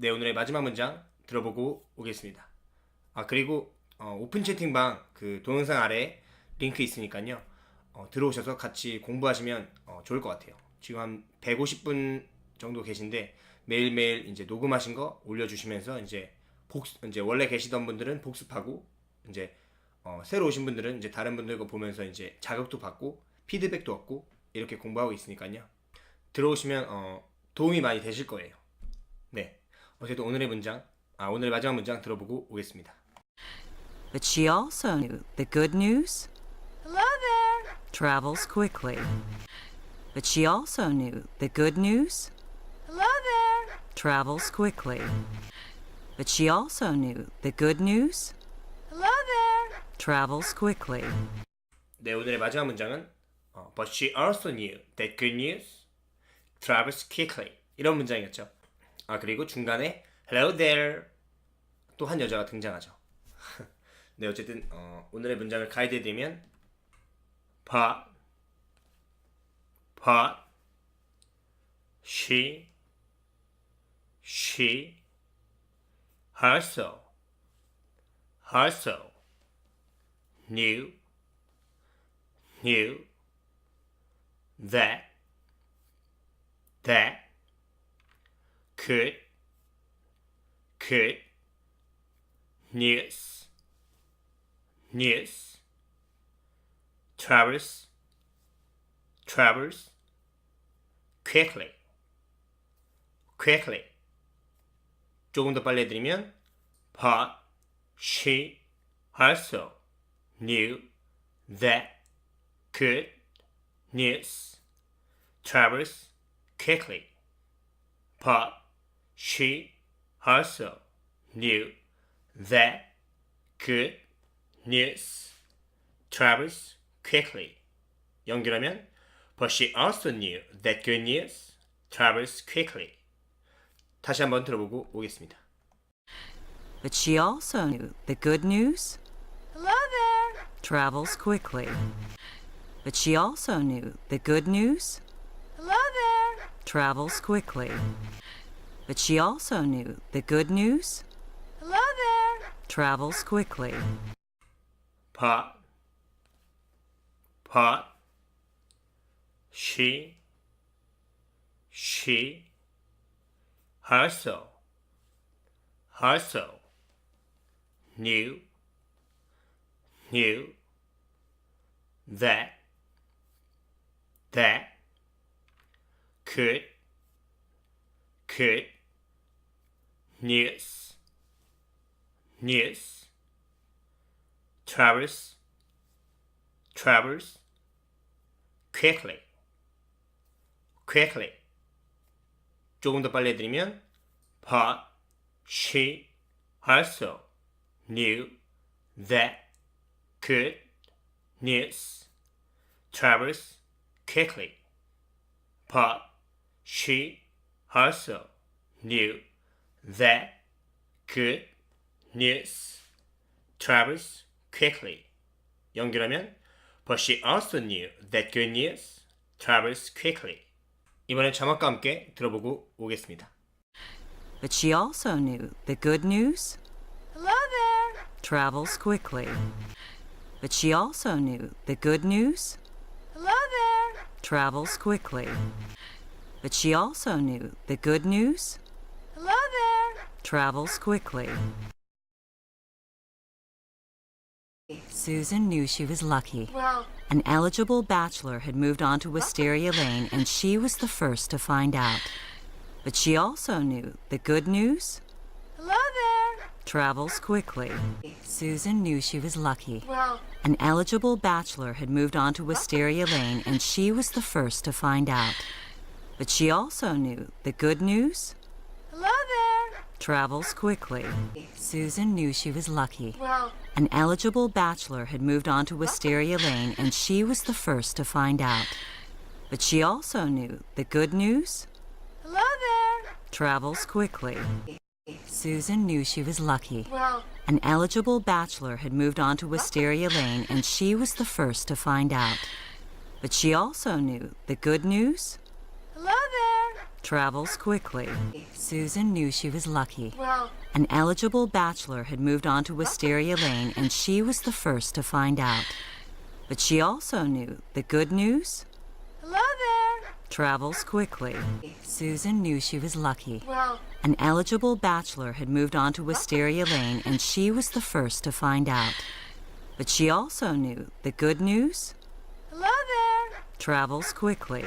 네, 오늘의 마지막 문장 들어보고 오겠습니다. 아, 그리고 어, 오픈 채팅방 그 동영상 아래 링크 있으니까요. 어, 들어오셔서 같이 공부하시면 어, 좋을 것 같아요. 지금 한 150분 정도 계신데 매일매일 이제 녹음하신 거 올려주시면서 이제 복 이제 원래 계시던 분들은 복습하고 이제 어, 새로 오신 분들은 이제 다른 분들 거 보면서 이제 자극도 받고 피드백도 얻고 이렇게 공부하고 있으니까요. 들어오시면 어, 도움이 많이 되실 거예요. 네. 어쨌든 오늘의 문장, 아 오늘의 마지막 문장 들어보고 오겠습니다. But she also knew the good news Hello there. travels quickly. But she also knew the good news Hello there. travels quickly. But she also knew the good news Hello there. travels quickly. 네, 오늘의 마지막 문장은 어, But she also knew that good news travels quickly 이런 문장이었죠. 아 그리고 중간에 Hello there 또 한 여자가 등장하죠. 네, 어쨌든 어, 오늘의 문장을 가이드해드리면 But But she she also also knew knew that that could could news news travels travels quickly quickly 조금 더 빨리 해드리면 but she also knew that good news travels quickly. But she also knew that good news travels quickly. 연결하면 But she also knew that good news travels quickly. 다시 한번 들어보고 오겠습니다. But she also knew the good news Hello there. travels quickly. But she also knew the good news Hello there. travels quickly. But she also knew the good news. Hello there. travels quickly. But, but, she, she, also, also, knew, knew, that, that, could, could, news, news, travels, travels, quickly, quickly. 조금 더 빨리 해드리면, but she also knew that good news travels quickly. But she also knew that good news travels quickly. 연결하면 But she also knew that good news travels quickly. 이번엔 자막과 함께 들어보고 오겠습니다. But she also knew the good news Hello there. travels quickly. But she also knew the good news Hello there. travels quickly. But she also knew the good news Hello there. travels quickly. Susan knew she was lucky. Well, An eligible bachelor had moved on to Wisteria Lane, and she was the first to find out. But she also knew the good news hello there. travels quickly. Susan knew she was lucky. Well, An eligible bachelor had moved on to Wisteria Lane, and she was the first to find out. But she also knew the good news. Travels quickly. Susan knew she was lucky. Well, An eligible bachelor had moved on to Wisteria Lane, and she was the first to find out. But she also knew the good news hello there. travels quickly. Susan knew she was lucky. Well, An eligible bachelor had moved on to Wisteria Lane, and she was the first to find out. But she also knew the good news. Travels quickly. Susan knew she was lucky. Well, An eligible bachelor had moved on to Wisteria Lane, and she was the first to find out. But she also knew the good news hello there. travels quickly. Susan knew she was lucky. Well, An eligible bachelor had moved on to Wisteria Lane, and she was the first to find out. But she also knew the good news hello there. travels quickly.